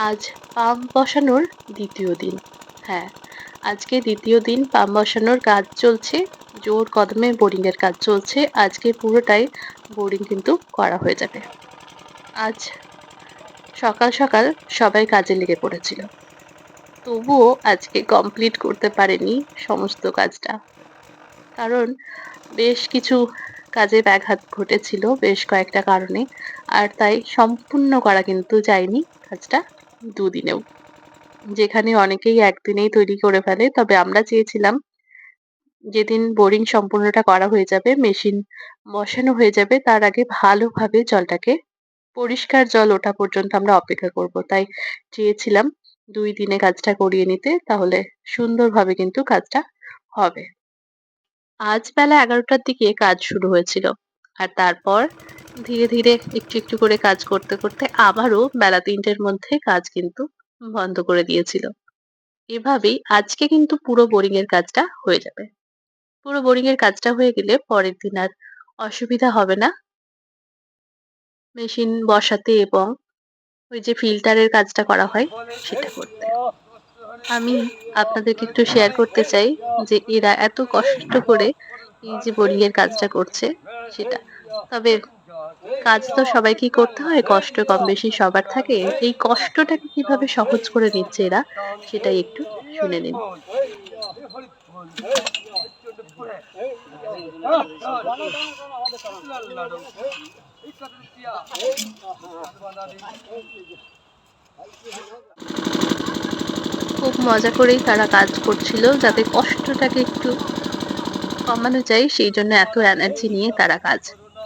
আজ পাম্প বসানোর দ্বিতীয় দিন। হ্যাঁ আজকে দ্বিতীয় দিন পাম্প বসানোর কাজ চলছে, জোর কদমে বোরিং এর কাজ চলছে। আজকে পুরোটাই বোরিং কিন্তু করা হয়ে যাবে। আজ সকাল সকাল সবাই কাজে লেগে পড়েছিল। তবুও আজকে কমপ্লিট করতে পারেনি সমস্ত কাজটা। কারণ বেশ কিছু কাজে ব্যাঘাত ঘটেছিল বেশ কয়েকটা কারণে। আর তাই সম্পূর্ণ করা কিন্তু যায়নি কাজটা। দুদিনেও। যেখানে অনেকেই একদিনেই তৈরি করে ফেলে, তবে আমরা চেয়েছিলাম যেদিন বোরিং সম্পূর্ণটা করা হয়ে যাবে, মেশিন বসানো হয়ে যাবে, তার আগে ভালোভাবে জলটাকে, পরিষ্কার জল ওঠা পর্যন্ত আমরা অপেক্ষা করব। তাই চেয়েছিলাম দুই দিনে কাজটা করিয়ে নিতে, তাহলে সুন্দরভাবে কিন্তু কাজটা হবে। আজ বেলা এগারোটার দিকে কাজ শুরু হয়েছিল, আর তারপর ধীরে ধীরে একটু একটু করে কাজ করতে করতে আবারও বেলা তিনটের মধ্যে কাজ কিন্তু বন্ধ করে দিয়েছিল। এভাবেই আজকে কিন্তু পুরো বোরিং এর কাজটা হয়ে যাবে। পুরো বোরিং এর কাজটা হয়ে গেলে পরের দিন আর অসুবিধা হবে না। মেশিন বসাতে এবং ওই যে ফিল্টারের কাজটা করা হয় সেটা করতে। আমি আপনাদেরকে একটু শেয়ার করতে চাই যে এরা এত কষ্ট করে এই যে বোরিং এর কাজটা করছে সেটা। তবে কাজ তো সবাইকেই করতে হয়, কষ্ট কম বেশি সবার থাকে। এই কষ্টটাকে কীভাবে সহজ করে নিচ্ছে এরা, সেটাই একটু শুনে নিন। খুব মজা করেই তারা কাজ করছিল, যাতে কষ্টটাকে একটু কমানো যায়, সেই জন্য এত এনার্জি নিয়ে তারা কাজ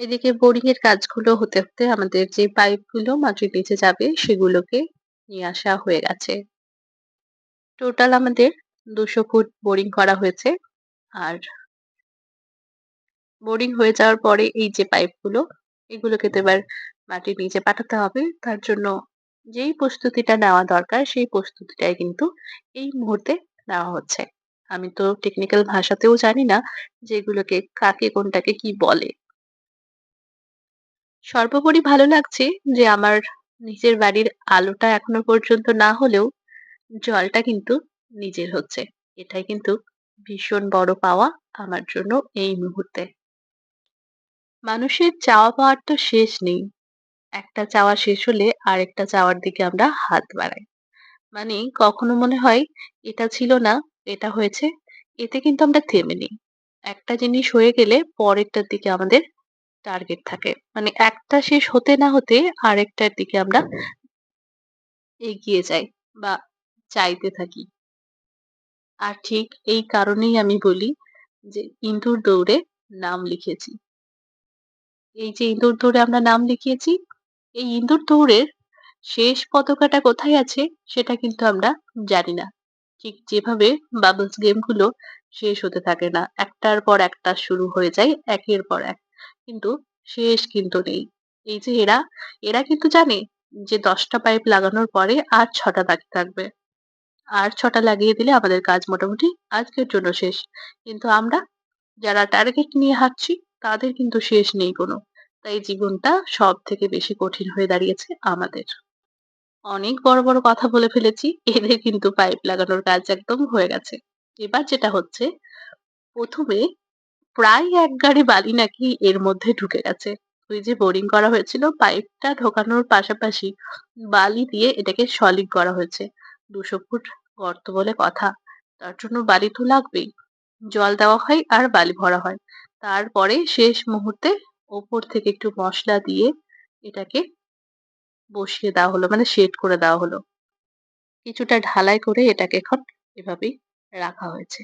এদিকে বোরিং এর কাজগুলো হতে হতে আমাদের যে পাইপগুলো মাটির নিচে যাবে, সেগুলোকে নিয়ে আসা হয়ে গেছে। টোটাল আমাদের দুশো ফুট বোরিং করা হয়েছে। আর বোরিং হয়ে যাওয়ার পরে এই যে পাইপগুলো, এগুলোকে তো এবার মাটির নিচে পাঠাতে হবে। তার জন্য যেই প্রস্তুতিটা নেওয়া দরকার, সেই প্রস্তুতিটাই কিন্তু এই মুহূর্তে নেওয়া হচ্ছে। আমি তো টেকনিক্যাল ভাষাতেও জানি না যেগুলোকে, কাকে, কোনটাকে কি বলে। সর্বোপরি ভালো লাগছে যে আমার নিজের বাড়ির আলোটা এখনও পর্যন্ত না হলেও জলটা কিন্তু নিজের হচ্ছে। এটাই কিন্তু ভীষণ বড় পাওয়া আমার জন্য এই মুহূর্তে। মানুষের চাওয়া পাওয়ার তো শেষ নেই। একটা চাওয়া শেষ হলে আরেকটা চাওয়ার দিকে আমরা হাত বাড়াই। মানে কখনো মনে হয় এটা ছিল না, এটা হয়েছে, এতে কিন্তু আমরা থেমে নিই। একটা জিনিস হয়ে গেলে পরেরটার দিকে আমাদের টার্গেট থাকে। মানে একটা শেষ হতে না হতে আরেকটার দিকে আমরা এগিয়ে যাই বা চাইতে থাকি। আর ঠিক এই কারণেই আমি বলি যে ইন্দুর দৌড়ে নাম লিখেছি। এই যে ইন্দুর দৌড়ে আমরা নাম লিখিয়েছি এই ইন্দুর দৌড়ের শেষ পতাকাটা কোথায় আছে সেটা কিন্তু আমরা জানি না। ঠিক যেভাবে বাবলস গেমগুলো শেষ হতে থাকে না, একটার পর একটা শুরু হয়ে যায়, একের পর এক। কিন্তু শেষ কিন্তু নেই। এই যে এরা এরা কিন্তু জানে যে দশটা পাইপ লাগানোর পরে আর ছটা বাকি থাকবে। আর ছটা লাগিয়ে দিলে আমাদের কাজ মোটামুটি আজকের জন্য শেষ। কিন্তু আমরা যারা টার্গেট নিয়ে হাঁটছি, তাদের কিন্তু শেষ নেই কোনো। তাই জীবনটা সব থেকে বেশি কঠিন হয়ে দাঁড়িয়েছে আমাদের। অনেক বড় বড় কথা বলে ফেলেছি, এদের কিন্তু পাইপ লাগানোর কাজ একদম হয়ে গেছে। এবার যেটা হচ্ছে, প্রথমে প্রায় এক গাড়ি বালি নাকি এর মধ্যে ঢুকে গেছে। ওই যে বোরিং করা হয়েছিল পাইপটা ঢোকানোর পাশাপাশি বালি দিয়ে এটাকে সলিড করা হয়েছে। দুশো ফুট গর্ত বলে কথা। তার জন্য বালি তো লাগবেই। জল দেওয়া হয় আর বালি ভরা হয়। তারপরে শেষ মুহূর্তে ওপর থেকে একটু মশলা দিয়ে এটাকে বসিয়ে দেওয়া হলো মানে শেড করে দেওয়া হলো। কিছুটা ঢালাই করে এটাকে এখন এভাবেই রাখা হয়েছে।